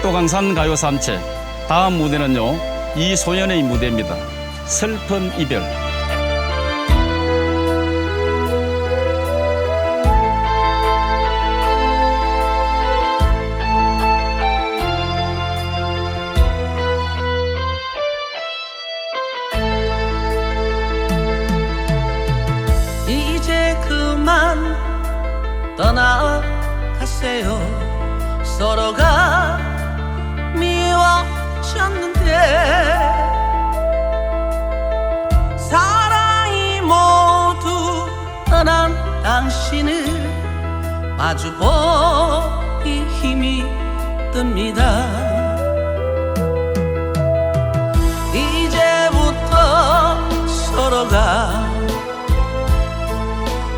팔도강산 가요 삼체 다음 무대는요 이소연의 무대입니다. 슬픈 이별. 이제 그만 떠나가세요 서로가 미워졌는데 사랑이 모두 떠난 당신을 마주보기 힘이 듭니다. 이제부터 서로가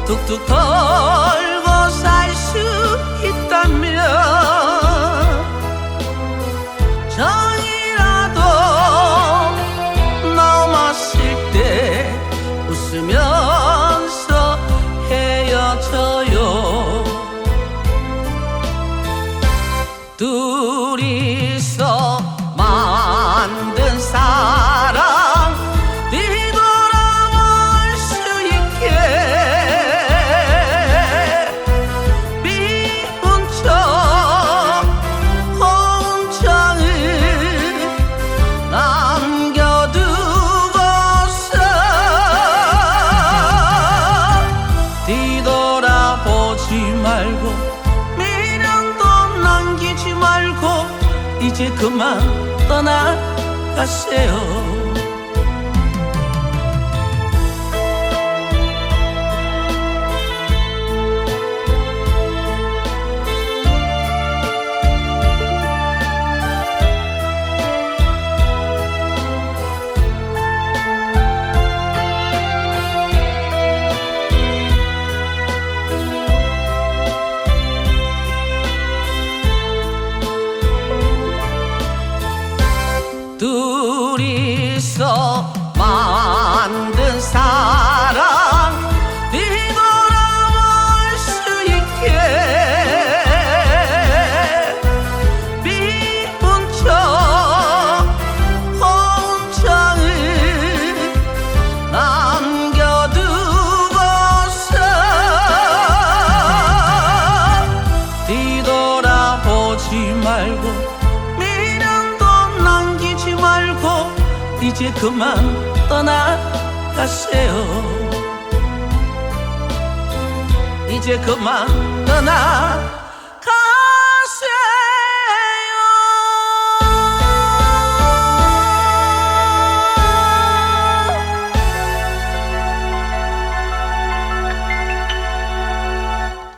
툭툭 털 말고 미련도 남기지 말고 이제 그만 떠나가세요 둘이서 만든 사랑. 뒤돌아볼 수 있게 미운 척 혼자을 남겨두고서 뒤돌아보지 말고 이제 그만 떠나가세요. 이제 그만 떠나가세요.